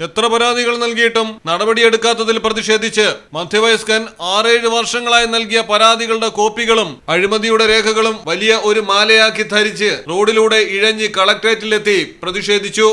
എത്ര പരാതികൾ നൽകിയിട്ടും നടപടിയെടുക്കാത്തതിൽ പ്രതിഷേധിച്ച് മധ്യവയസ്കൻ ആറേഴ് വർഷങ്ങളായി നൽകിയ പരാതികളുടെ കോപ്പികളും അഴിമതിയുടെ രേഖകളും വലിയ ഒരു മാലയാക്കി ധരിച്ച് റോഡിലൂടെ ഇഴഞ്ഞ് കളക്ട്രേറ്റിലെത്തി പ്രതിഷേധിച്ചു.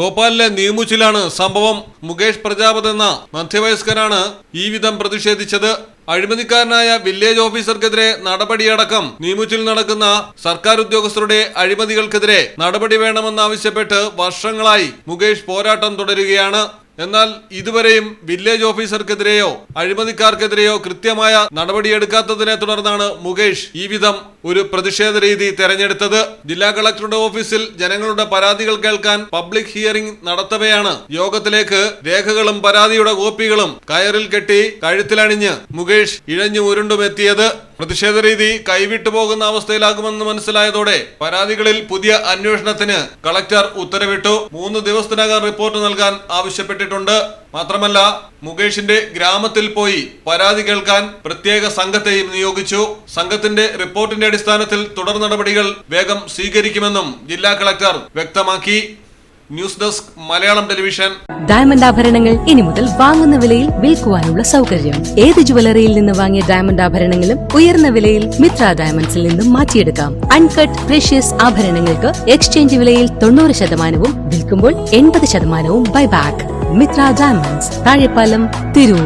ഭോപ്പാലിലെ നീമുച്ചിലാണ് സംഭവം മുകേഷ് പ്രജാപത് എന്ന മധ്യവയസ്കനാണ് ഈ വിധം പ്രതിഷേധിച്ചത്. അഴിമതിക്കാരനായ വില്ലേജ് ഓഫീസർക്കെതിരെ നടപടിയടക്കം നീമുച്ചിൽ നടക്കുന്ന സർക്കാർ ഉദ്യോഗസ്ഥരുടെ അഴിമതികൾക്കെതിരെ നടപടി വേണമെന്നാവശ്യപ്പെട്ട് വർഷങ്ങളായി മുകേഷ് പോരാട്ടം തുടരുകയാണ്. എന്നാൽ ഇതുവരെയും വില്ലേജ് ഓഫീസർക്കെതിരെയോ അഴിമതിക്കാർക്കെതിരെയോ കൃത്യമായ നടപടിയെടുക്കാത്തതിനെ തുടർന്നാണ് മുകേഷ് ഈ വിധം ഒരു പ്രതിഷേധ രീതി തെരഞ്ഞെടുത്തത്. ജില്ലാ കളക്ടറുടെ ഓഫീസിൽ ജനങ്ങളുടെ പരാതികൾ കേൾക്കാൻ പബ്ലിക് ഹിയറിംഗ് നടത്തവെയാണ്. യോഗത്തിലേക്ക് രേഖകളും പരാതിയുടെ കോപ്പികളും കയറിൽ കെട്ടി കഴുത്തിലണിഞ്ഞ് മുകേഷ് ഇഴഞ്ഞു ഉരുണ്ടുമെത്തിയത്. പ്രതിഷേധ രീതി കൈവിട്ടു പോകുന്ന അവസ്ഥയിലാകുമെന്ന് മനസ്സിലായതോടെ പരാതികളിൽ പുതിയ അന്വേഷണത്തിന് കളക്ടർ ഉത്തരവിട്ടു. മൂന്ന് ദിവസത്തിനകം റിപ്പോർട്ട് നൽകാൻ ആവശ്യപ്പെട്ടിട്ടുണ്ട്. മാത്രമല്ല മുകേഷിന്റെ ഗ്രാമത്തിൽ പോയി പരാതി കേൾക്കാൻ പ്രത്യേക സംഘത്തെയും നിയോഗിച്ചു. സംഘത്തിന്റെ റിപ്പോർട്ടിന്റെ അടിസ്ഥാനത്തിൽ തുടർ നടപടികൾ വേഗം സ്വീകരിക്കുമെന്നും ജില്ലാ കളക്ടർ വ്യക്തമാക്കി. News desk Malayalam television. Diamond ആഭരണങ്ങൾ ഇനി മുതൽ വാങ്ങുന്ന വിലയിൽ വിൽക്കുവാനുള്ള സൗകര്യം. ഏത് ജുവലറിയിൽ നിന്ന് വാങ്ങിയ ഡയമണ്ട് ആഭരണങ്ങളും ഉയർന്ന വിലയിൽ മിത്ര ഡയമണ്ട്സിൽ നിന്നും മാറ്റിയെടുക്കാം. അൺകട്ട് പ്രഷ്യസ് ആഭരണങ്ങൾക്ക് എക്സ്ചേഞ്ച് വിലയിൽ തൊണ്ണൂറ് ശതമാനവും വിൽക്കുമ്പോൾ എൺപത് ശതമാനവും ബൈബാക്ക് മിത്ര ഡയമണ്ട്സ് താഴെപ്പാലം തിരൂർ.